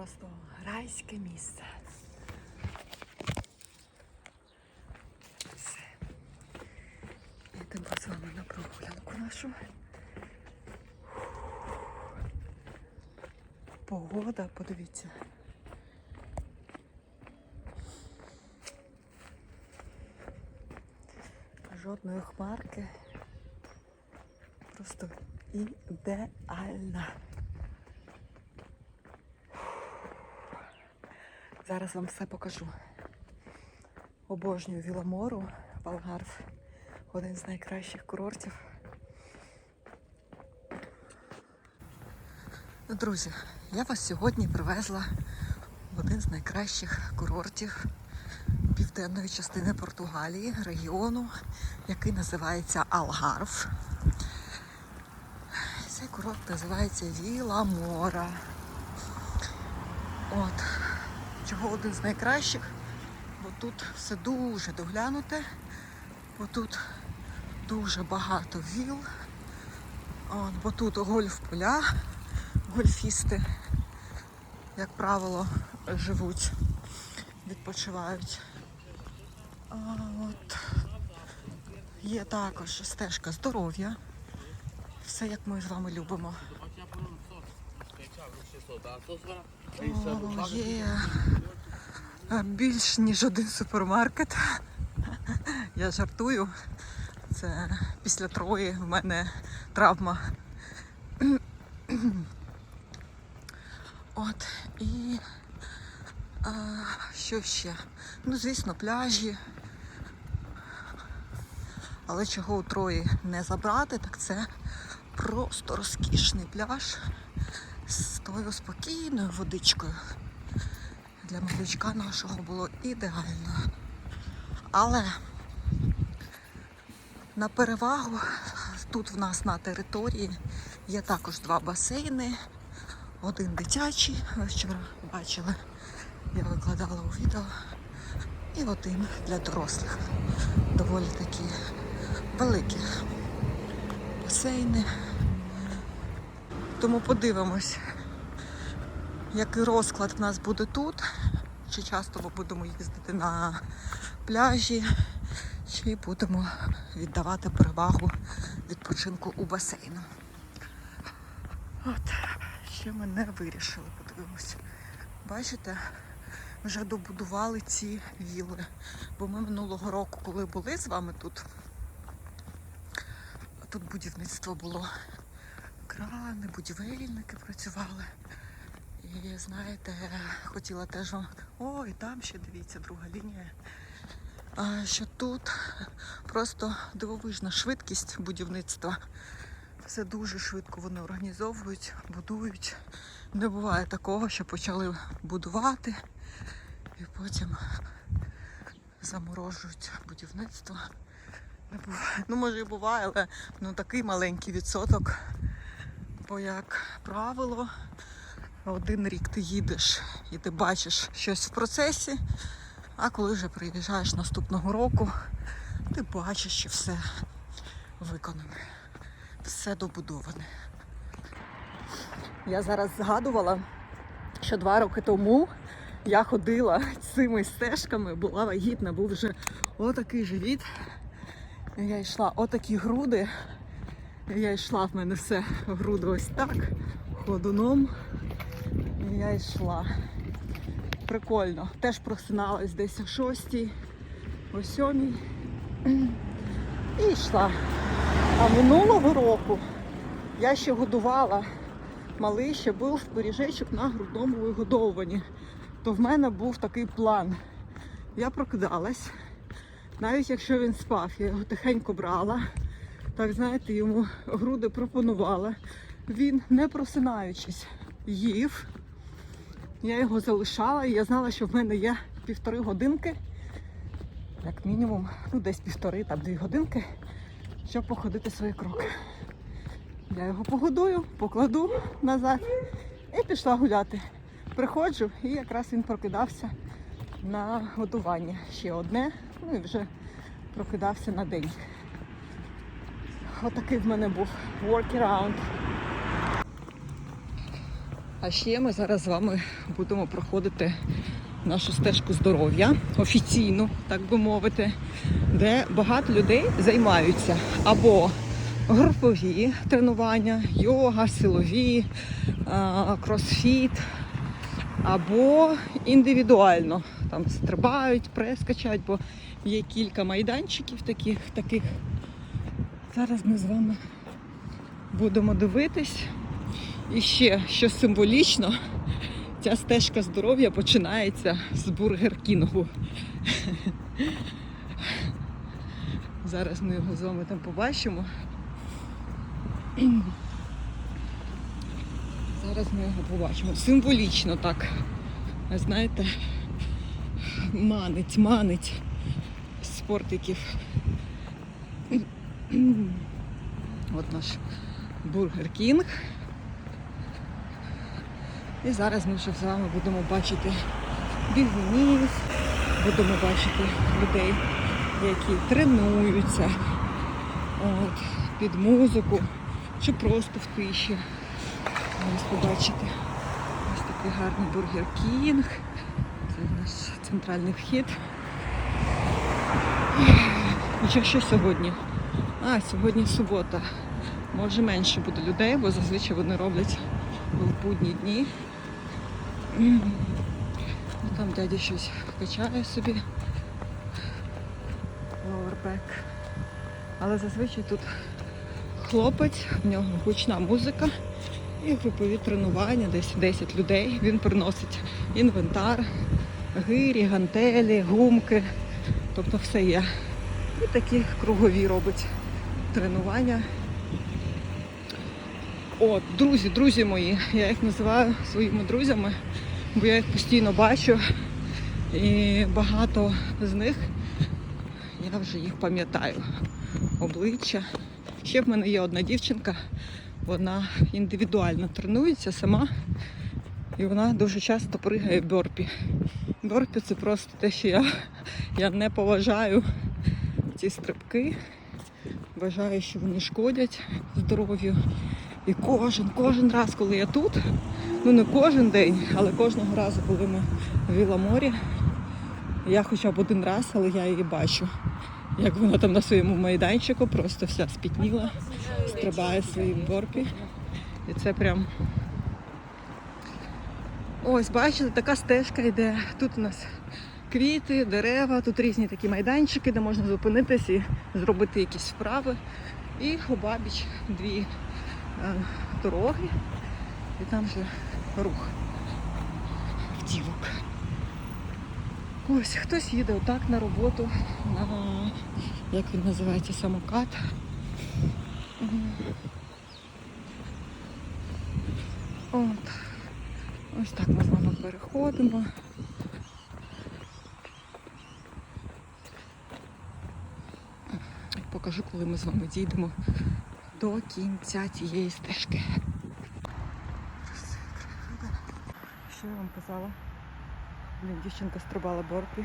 просто райське місце. Все. Йдемо з вами на прогулянку нашу. Погода, подивіться. Жодної хмарки. Просто ідеальна. Зараз вам все покажу. Обожнюю Віламору, Валгарв, один з найкращих курортів. Ну, Друзі, я вас сьогодні привезла в один з найкращих курортів південної частини Португалії, регіону, який називається Алгарв. Цей курорт називається Віла Мора. От. Чого один з найкращих? Бо тут все дуже доглянуте, бо тут дуже багато віл. От, бо тут гольф-поля, гольфісти, як правило, живуть, відпочивають. От. Є також стежка здоров'я. Все як ми з вами любимо. Є більш ніж один супермаркет. Я жартую. Це після Трої в мене травма. От і а, що ще? Ну, звісно, пляжі. Але чого у Трої не забрати, так це просто розкішний пляж з тою спокійною водичкою. Для малючка нашого було ідеально. Але на перевагу тут в нас на території є також два басейни. Один дитячий, ви вчора бачили, я викладала у відео. І один для дорослих. Доволі такі великі басейни. Тому подивимось, який розклад в нас буде тут. Чи часто ми будемо їздити на пляжі, чи будемо віддавати перевагу відпочинку у басейну. От, ще ми не вирішили, подивимось. Бачите, вже добудували ці віли. Бо ми минулого року, коли були з вами тут, тут будівництво було. Крани, будівельники працювали. І знаєте, хотіла теж вам. О, і там ще дивіться, друга лінія. А, що тут просто дивовижна швидкість будівництва. Все дуже швидко вони організовують, будують. Не буває такого, що почали будувати і потім заморожують будівництво. Не буває. Ну, може і буває, але ну, такий маленький відсоток. Бо, як правило, один рік ти їдеш і ти бачиш щось в процесі, а коли вже приїжджаєш наступного року, ти бачиш, що все виконане, все добудоване. Я зараз згадувала, що два роки тому я ходила цими стежками, була вагітна, був вже отакий живіт. Я йшла отакі груди. Я йшла в мене все груди ось так, ходуном. І я йшла. Прикольно. Теж просиналась десь о шостій, о сьомій. І йшла. А минулого року я ще годувала малий ще був пиріжечок на грудному вигодовуванні. То в мене був такий план. я прокидалась. Навіть якщо він спав, я його тихенько брала. Так, знаєте, йому груди пропонувала. Він, не просинаючись, їв. Я його залишала і я знала, що в мене є півтори годинки, як мінімум, ну десь півтори, там дві годинки, щоб походити свої кроки. Я його погодую, покладу назад і пішла гуляти. Приходжу і якраз він прокидався на годування. Ще одне, ну і вже прокидався на день. Отакий в мене був workaround. А ще ми зараз з вами будемо проходити нашу стежку здоров'я офіційну, так би мовити, де багато людей займаються або групові тренування, йога, силові, кросфіт, або індивідуально. Там стрибають, прес качають, бо є кілька майданчиків таких. таких. Зараз ми з вами будемо дивитись. І ще, що символічно, ця стежка здоров'я починається з бургер кінгу. Зараз ми його з вами там побачимо. Зараз ми його побачимо. Символічно так. Знаєте, манить, манить спортиків. От наш бургер кінг. І зараз ми вже з вами будемо бачити бігунів, будемо бачити людей, які тренуються от, під музику чи просто в тиші. Ось побачите ось такий гарний бургер кінг. Це наш центральний вхід. І що, сьогодні? А, сьогодні субота. Може менше буде людей, бо зазвичай вони роблять в будні дні. Ну, Там дядя щось качає собі. Повербек. Але зазвичай тут хлопець, в нього гучна музика і групові тренування, десь 10 людей. Він приносить інвентар, гирі, гантелі, гумки. Тобто все є. І такі кругові робить тренування. От, друзі, друзі мої, я їх називаю своїми друзями, бо я їх постійно бачу. І багато з них я вже їх пам'ятаю. Обличчя. Ще в мене є одна дівчинка, вона індивідуально тренується сама. І вона дуже часто пригає в бьорпі. Бьорпі це просто те, що я, я не поважаю ці стрибки. Вважаю, що вони шкодять здоров'ю. І кожен, кожен раз, коли я тут, ну не кожен день, але кожного разу, коли ми в Віламорі, я хоча б один раз, але я її бачу. Як вона там на своєму майданчику просто вся спітніла, стрибає своїм борпі. І це прям. Ось, бачите, така стежка йде. Тут у нас квіти, дерева, тут різні такі майданчики, де можна зупинитись і зробити якісь вправи. І обабіч дві е, дороги, і там же рух автівок. Ось хтось їде отак на роботу, на як він називається, самокат. От. Ось так ми з вами переходимо. Покажу, коли ми з вами дійдемо до кінця цієї стежки. Що я вам казала? Блін, дівчинка стрибала борпі.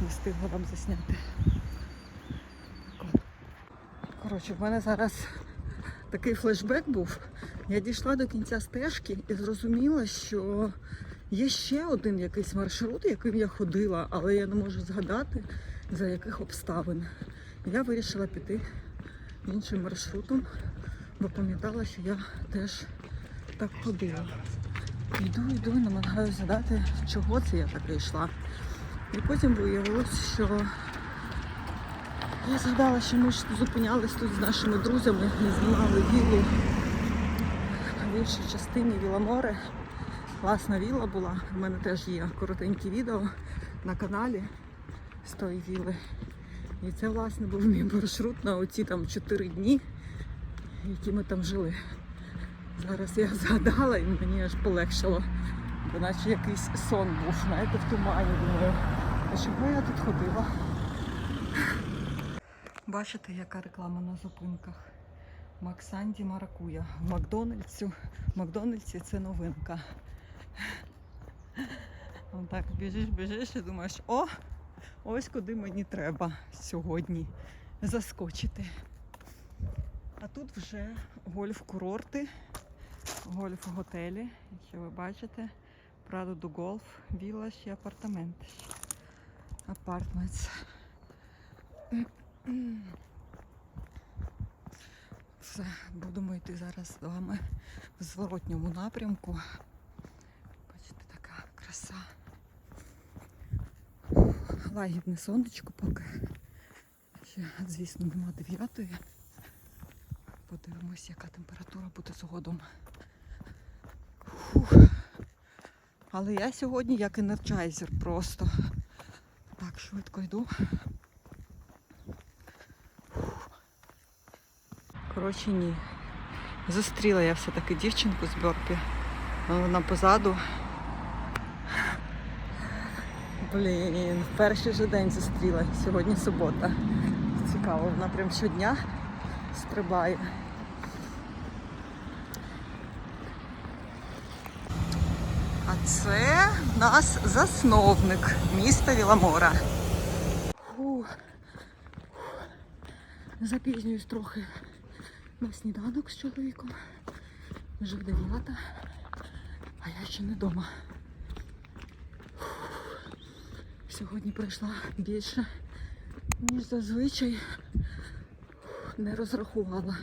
Не встигла вам засняти. Коротше, в мене зараз такий флешбек був. Я дійшла до кінця стежки і зрозуміла, що є ще один якийсь маршрут, яким я ходила, але я не можу згадати, за яких обставин. Я вирішила піти іншим маршрутом, бо пам'ятала, що я теж так ходила. Йду, йду, намагаюся згадати, чого це я таки йшла. І потім виявилось, що я згадала, що ми ж зупинялись тут з нашими друзями і знімали віллу в іншій частині Віламоре. Класна вілла була. У мене теж є коротенькі відео. на каналі з тої віли. І це, власне, був мій маршрут на оці там 4 дні, які ми там жили. Зараз я згадала і мені аж полегшало. Бо наче якийсь сон був, знаєте, в тумані. Думаю, а чого я тут ходила? Бачите, яка реклама на зупинках? Максанді Маракуя. В Макдональдсі, в Макдональдсі це новинка. Отак біжиш, біжиш і думаєш, о, ось куди мені треба сьогодні заскочити. А тут вже гольф-курорти, гольф-готелі, якщо ви бачите, Прадо до Голф, Вілаш і апартаменти. Апартментс. Все, будемо йти зараз з вами в зворотньому напрямку. Бачите, така краса. Лагідне сонечко поки. Ще, звісно, нема дев'ятої. Подивимось, яка температура буде згодом. Фух. Але я сьогодні як енерджайзер просто. Так, швидко йду. Коротше, ні. Зустріла я все-таки дівчинку з Бьорпі. Вона позаду. Блін, перший же день зустріла. Сьогодні субота. Цікаво, вона прям щодня стрибає. А це в нас засновник міста Віламора. Запізнююсь трохи на сніданок з чоловіком. Вже в дев'ята, а я ще не вдома. Сьогодні пройшла більше, ніж зазвичай. Не розрахувала.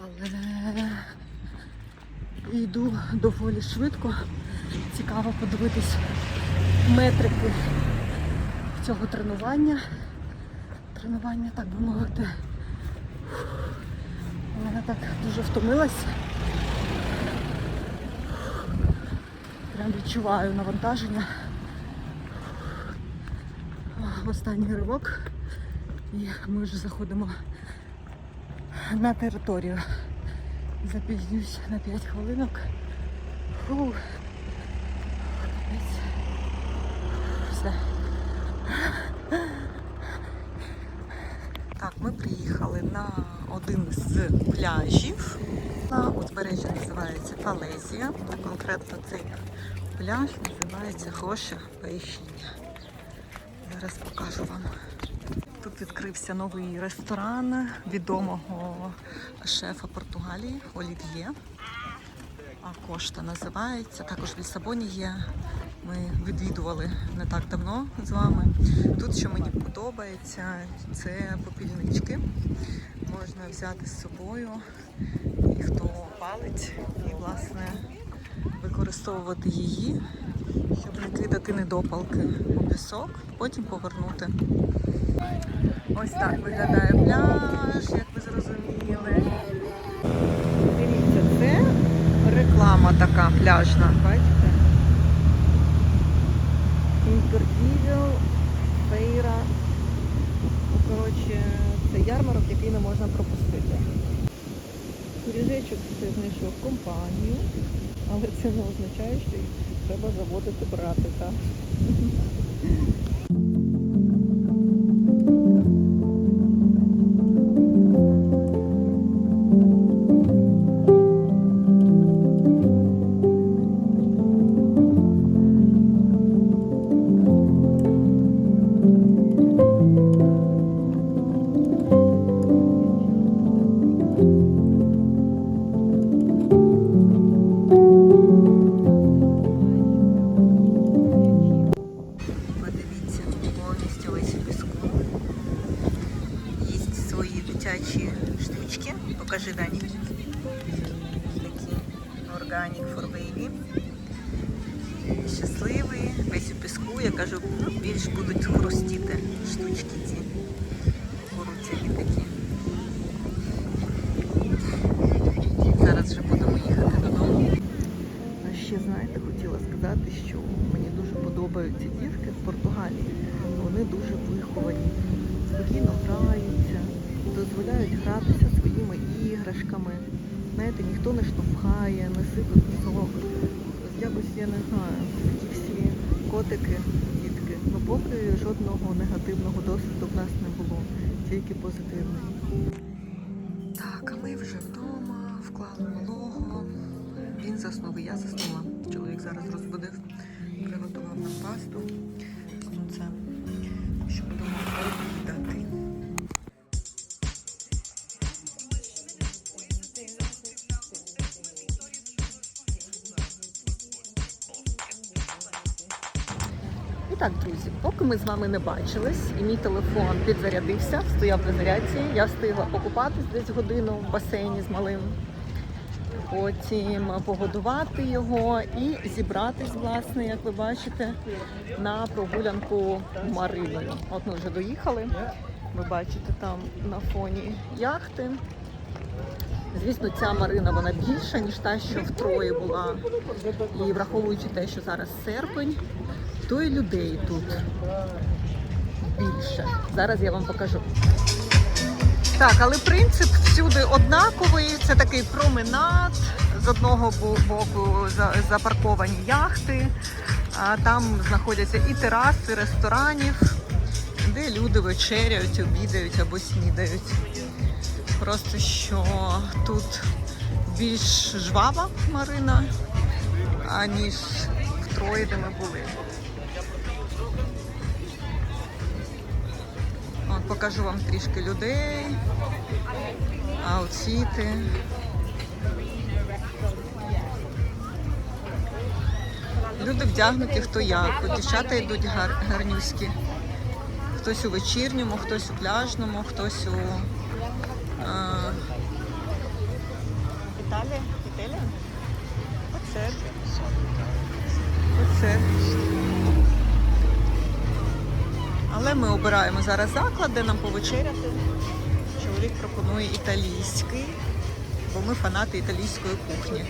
Але йду доволі швидко. Цікаво подивитись метрики цього тренування. Тренування, так би мовити. Я так дуже втомилась. Прям відчуваю навантаження. Останній ривок. І ми вже заходимо на територію. Запізнююсь на 5 хвилинок. Фу. Все. Так, ми приїхали на один з пляжів. Узбережжя називається Палезія. Конкретно цей пляж називається Гоша Поїщення. Зараз покажу вам. Тут відкрився новий ресторан відомого шефа Португалії Олів'є. А Кошта називається. Також в Лісабоні є. Ми відвідували не так давно з вами. Тут, що мені подобається, це попільнички. Можна взяти з собою, хто палить, і власне використовувати її, щоб не кидати недопалки у пісок, потім повернути. Ось так виглядає пляж, як ви зрозуміли. Дивіться, це реклама така пляжна, бачите? Імпердівіл, Фейра. Коротше, це ярмарок, який не можна пропустити. Куріжечок знайшов компанію, але це не означає, що їх треба заводити братика. Подивіться, подобаються дітки в Португалії. Вони дуже виховані, спокійно граються, дозволяють гратися своїми іграшками. Знаєте, ніхто не штовхає, не сипе пісок. Якось я не знаю, такі всі котики, дітки. Ну поки жодного негативного досвіду в нас не було, тільки позитивний. Так, а ми вже вдома, вклали малого. Він заснув, і я заснула. Чоловік зараз розбудив, нам пасту. Ну це, що будемо обідати. І так, друзі, поки ми з вами не бачились, і мій телефон підзарядився, стояв на зарядці, я встигла покупатись десь годину в басейні з малим. Потім погодувати його і зібратись, власне, як ви бачите, на прогулянку Мариною. От ми вже доїхали. Ви бачите там на фоні яхти. Звісно, ця Марина вона більша, ніж та, що в Трої була. І враховуючи те, що зараз серпень, то і людей тут більше. Зараз я вам покажу. Так, але принцип всюди однаковий. Це такий променад. З одного боку запарковані яхти, а там знаходяться і тераси ресторанів, де люди вечеряють, обідають або снідають. Просто що тут більш жвава Марина, аніж в Трої, де ми були. Покажу вам трішки людей, аутсіти. Люди вдягнуті хто як. Дівчата йдуть гар, гарнюські. Хтось у вечірньому, хтось у пляжному, хтось у а... Італія? Італія? Оце. Оце. Але ми обираємо зараз заклад, де нам повечеряти. Чоловік пропонує італійський, бо ми фанати італійської кухні.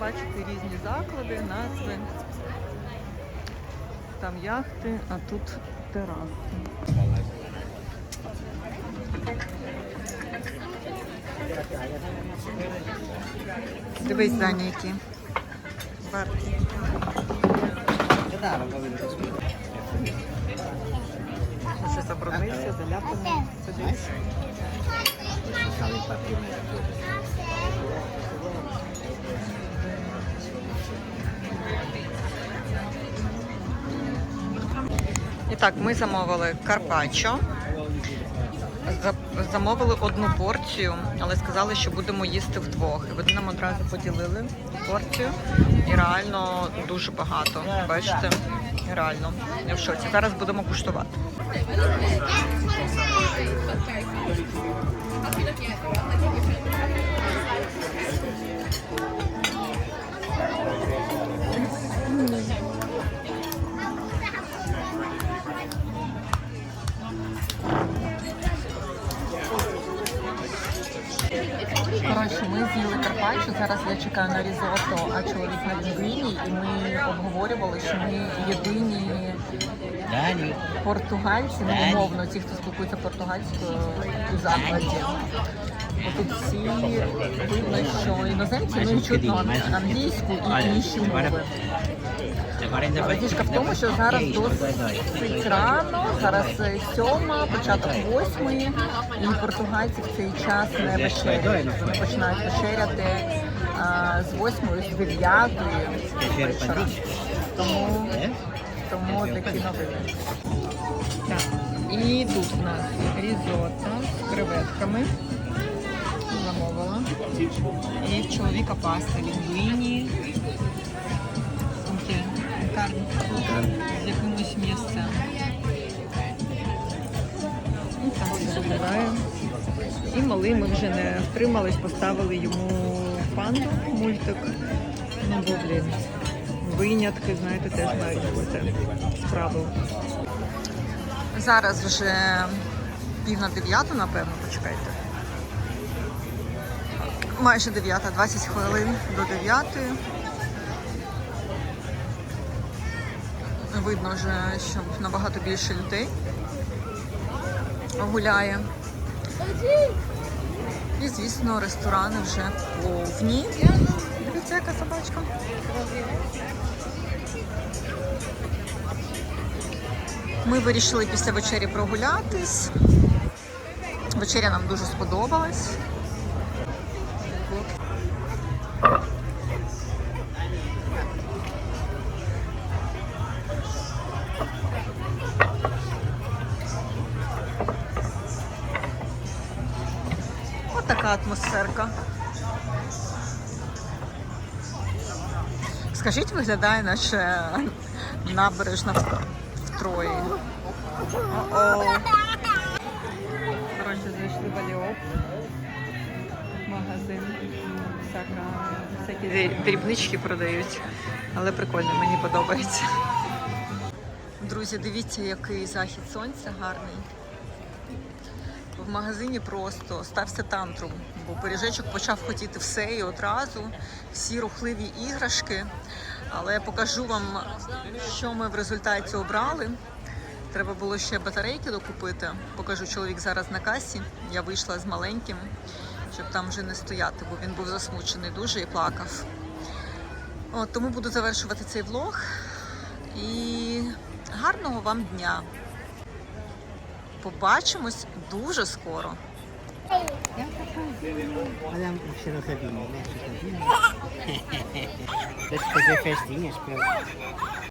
Бачите різні заклади, назви. Там яхти, а тут тераси. Дивись, Даня, які. Варті. Вже забруднився, заляпаний. Сидить. І так, ми замовили карпаччо. За- Замовили одну порцію, але сказали, що будемо їсти вдвох. І вони нам одразу поділили порцію. І реально дуже багато. Бачите? Реально. Я в шоці. Зараз будемо куштувати. Коротше, ми з'їли карпаччо. Зараз я чекаю на різото, а чоловік на лінгвіні. І ми обговорювали, що ми єдині португальці, ну, умовно, ті, хто спілкується португальською у закладі. Тут всі видно, що іноземці і чутно ан- англійську і інші мови. Але в тому, що зараз досить рано, зараз сьома, початок восьмої, і португальці в цей час не вечеряють. Вони починають вечеряти а, з восьмої, з дев'ятої вечора. Тому, тому такі новини. І тут у нас різотто з креветками. І в чоловіка паста лінгвіні. Карні. З якимось місцем. І так. І малий ми вже не втримались, поставили йому панду мультик. Ну, бо, блін, винятки, знаєте, теж мають бути з правил. Зараз вже пів на дев'яту, напевно, почекайте. Майже дев'ята, 20 хвилин до дев'ятої. Видно вже, що набагато більше людей гуляє. І, звісно, ресторани вже повні. Дивіться, яка собачка. Ми вирішили після вечері прогулятись. Вечеря нам дуже сподобалась. Ось така атмосферка. Скажіть, виглядає наче набережна в Трої. О-о. Коротше, зайшли в Аліоп. Магазин. Всяка, всякі дрібнички продають. Але прикольно, мені подобається. Друзі, дивіться, який захід сонця гарний. В магазині просто стався тантрум, бо пиріжечок почав хотіти все і одразу, всі рухливі іграшки. Але я покажу вам, що ми в результаті обрали. Треба було ще батарейки докупити. Покажу чоловік зараз на касі. Я вийшла з маленьким, щоб там вже не стояти, бо він був засмучений дуже і плакав. От, тому буду завершувати цей влог. І гарного вам дня! Побачимось дуже скоро. Madame, você não sabia, né? Você sabia? Das fazer festinhas para